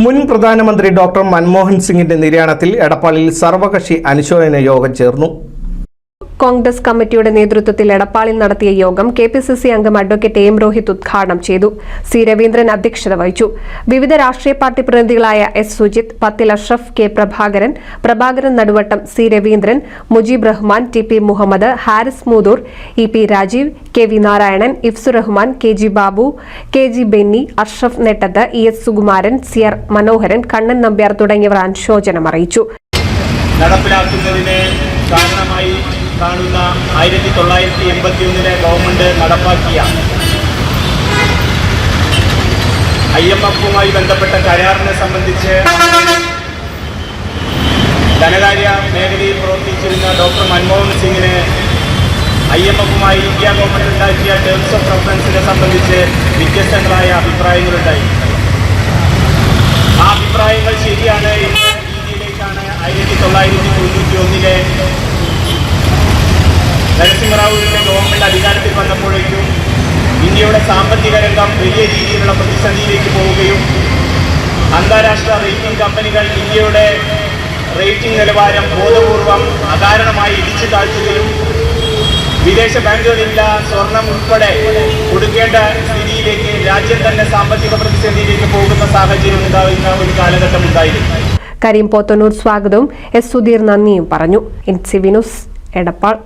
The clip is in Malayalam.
മുൻ പ്രധാനമന്ത്രി ഡോക്ടർ മൻമോഹൻ സിംഗിന്റെ നിര്യാണത്തിൽ എടപ്പാളിൽ സർവകക്ഷി അനുശോചന യോഗം ചേർന്നു. കോൺഗ്രസ് കമ്മിറ്റിയുടെ നേതൃത്വത്തിൽ എടപ്പാളിൽ നടത്തിയ യോഗം കെ പി സി സി അംഗം അഡ്വക്കേറ്റ് എം രോഹിത് ഉദ്ഘാടനം ചെയ്തു. സി രവീന്ദ്രൻ അധ്യക്ഷത വഹിച്ചു. വിവിധ രാഷ്ട്രീയ പാർട്ടി പ്രതിനിധികളായ എസ് സുജിത് പത്തിൽ Ashraf K Prabhakaran Prabhakaran Naduvattam C Raveendran Mujeeb Rahman T P Muhammad Haris Moothur E P Rajeev K V Narayanan Ifsu Rahman K G Babu K G Benny Ashraf Nettath E S Sukumaran C R Manoharan Kannan Nambiar തുടങ്ങിയവർ അനുശോചനം അറിയിച്ചു. നടപ്പിലാക്കുന്നതിന് കാരണമായി കാണുന്ന ആയിരത്തി തൊള്ളായിരത്തി എൺപത്തി ഒന്നിലെ ഗവൺമെന്റ് നടപ്പാക്കിയ ഐ എം എഫുമായി ബന്ധപ്പെട്ട കരാറിനെ സംബന്ധിച്ച് ധനകാര്യ മേഖലയിൽ പ്രവർത്തിച്ചിരുന്ന ഡോക്ടർ മൻമോഹൻ സിംഗിന് ഐ എം എഫുമായി ഇന്ത്യ ഗവൺമെന്റ് ഉണ്ടാക്കിയ ടേംസ് ഓഫ് റെഫറൻസിനെ സംബന്ധിച്ച് വ്യത്യസ്തങ്ങളായ അഭിപ്രായങ്ങളുണ്ടായി. ആ അഭിപ്രായങ്ങൾ ശരിയാണ് എന്ന രീതിയിലേക്കാണ് ആയിരത്തി തൊള്ളായിരത്തി തൊണ്ണൂറ്റി ഒന്നിലെ നരസിംഹറാവുവിന്റെ ഗവൺമെന്റ് അധികാരത്തിൽ വന്നപ്പോഴേക്കും ഇന്ത്യയുടെ സാമ്പത്തിക രംഗം വലിയ രീതിയിലുള്ള പ്രതിസന്ധിയിലേക്ക് പോവുകയും അന്താരാഷ്ട്ര റേറ്റിംഗ് കമ്പനികൾ ഇന്ത്യയുടെ റേറ്റിംഗ് നിലവാരം ബോധപൂർവം അകാരണമായി ഇടിച്ചു താഴ്ത്തുകയും വിദേശ ബാങ്കുകളില്ല സ്വർണം ഉൾപ്പെടെ കൊടുക്കേണ്ട സ്ഥിതിയിലേക്ക് രാജ്യം തന്നെ സാമ്പത്തിക പ്രതിസന്ധിയിലേക്ക് പോകുന്ന സാഹചര്യം ഉണ്ടാകുന്ന ഒരു കാലഘട്ടം ഉണ്ടായിരുന്നു. കരീം പോത്തന്നൂർ സ്വാഗതവും എസ് സുധീർ നന്ദിയും പറഞ്ഞു. എൻ സി വിനുസ് എടപ്പാൾ.